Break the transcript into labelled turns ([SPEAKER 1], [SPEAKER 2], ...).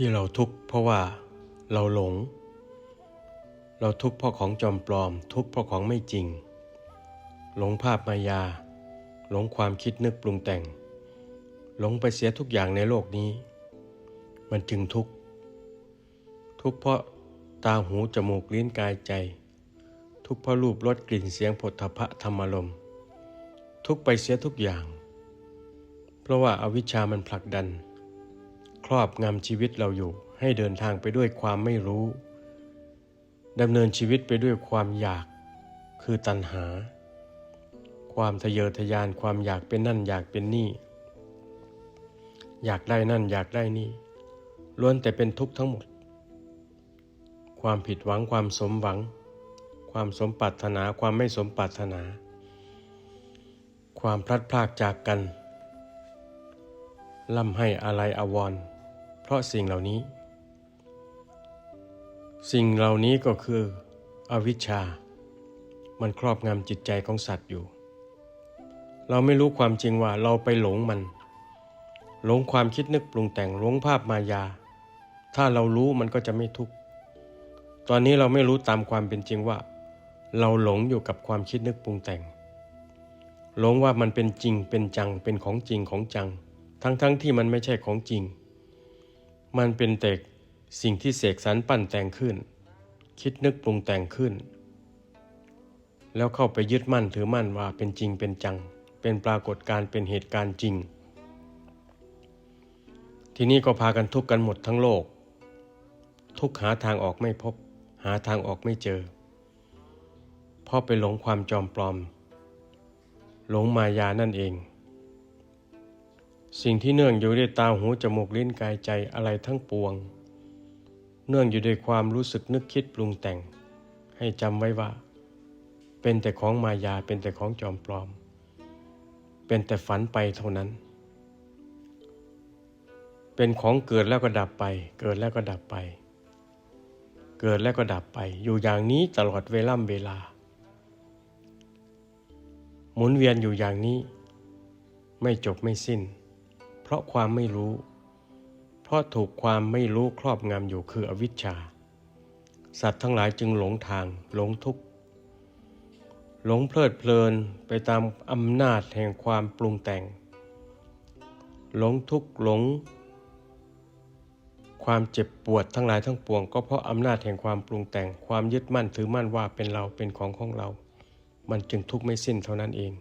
[SPEAKER 1] ที่เราทุกข์เพราะว่าเราหลง เราทุกข์เพราะของจอมปลอม ทุกข์เพราะของไม่จริง หลงภาพมายา หลงความคิดนึกปรุงแต่ง หลงไปเสียทุกอย่างในโลกนี้ มันจึงทุกข์ ทุกข์เพราะตาหูจมูกลิ้นกายใจ ทุกข์เพราะรูปรสกลิ่นเสียงผลทพะธรรมารมทุกข์ไปเสียทุกอย่าง เพราะว่าอาวิชามันผลักดัน ครอบงำชีวิตเราอยู่ ให้เดินทางไปด้วยความไม่รู้ดำเนินชีวิตไปด้วยความอยาก คือตัณหา ความทะเยอทะยานความอยากเป็นนั่นอยากเป็นนี่ อยากได้นั่นอยากได้นี่ล้วนแต่เป็นทุกข์ทั้งหมด ความผิดหวังความสมหวัง ความสมปรารถนาความไม่สมปรารถนา ความพลัดพรากจากกันล่ำให้อะไรอาวร เพราะสิ่งเหล่านี้ สิ่งเหล่านี้ก็คือ อวิชชา มันครอบงำจิตใจของสัตว์อยู่ เราไม่รู้ความจริงว่าเราไปหลงมัน หลงความคิดนึกปรุงแต่งหลงภาพมายา ถ้าเรารู้มันก็จะไม่ทุกข์ตอนนี้เราไม่รู้ตามความเป็นจริงว่า เราหลงอยู่กับความคิดนึกปรุงแต่ง หลงว่ามันเป็นจริงเป็นจังเป็นของจริงของจัง ทั้งๆทที่มันไม่ใช่ของจริง มันเป็นแต่สิ่งที่เสกสรรปั้นแต่งขึ้น คิดนึกปรุงแต่งขึ้น แล้วเข้าไปยึดมั่นถือมั่นว่าเป็นจริงเป็นจัง เป็นปรากฏการเป็นเหตุการณ์จริง ทีนี้ก็พากันทุกข์กันหมดทั้งโลก ทุกข์หาทางออกไม่พบ หาทางออกไม่เจอเพราะไปหลงความจอมปลอม หลงมายานั่นเอง สิ่งที่เนื่องอยู่ด้วยตาหูจมูกลิ้นกายใจอะไรทั้งปวง เนื่องอยู่ด้วยความรู้สึกนึกคิดปรุงแต่ง ให้จำไว้ว่า เป็นแต่ของมายาเป็นแต่ของจอมปลอม เป็นแต่ฝันไปเท่านั้น เป็นของเกิดแล้วก็ดับไป เกิดแล้วก็ดับไป เกิดแล้วก็ดับไป อยู่อย่างนี้ตลอดเวล่ำเวลา หมุนเวียนอยู่อย่างนี้ ไม่จบไม่สิ้น เพราะความไม่รู้ เพราะถูกความไม่รู้ครอบงำอยู่คืออวิชชา สัตว์ทั้งหลายจึงหลงทางหลงทุกข์หลงเพลิดเพลินไปตามอำนาจแห่งความปรุงแต่ง หลงทุกข์หลง ความเจ็บปวดทั้งหลายทั้งปวง ก็เพราะอำนาจแห่งความปรุงแต่ง ความยึดมั่นถือมั่นว่าเป็นเราเป็นของของเรา มันจึงทุกข์ไม่สิ้นเท่านั้นเอง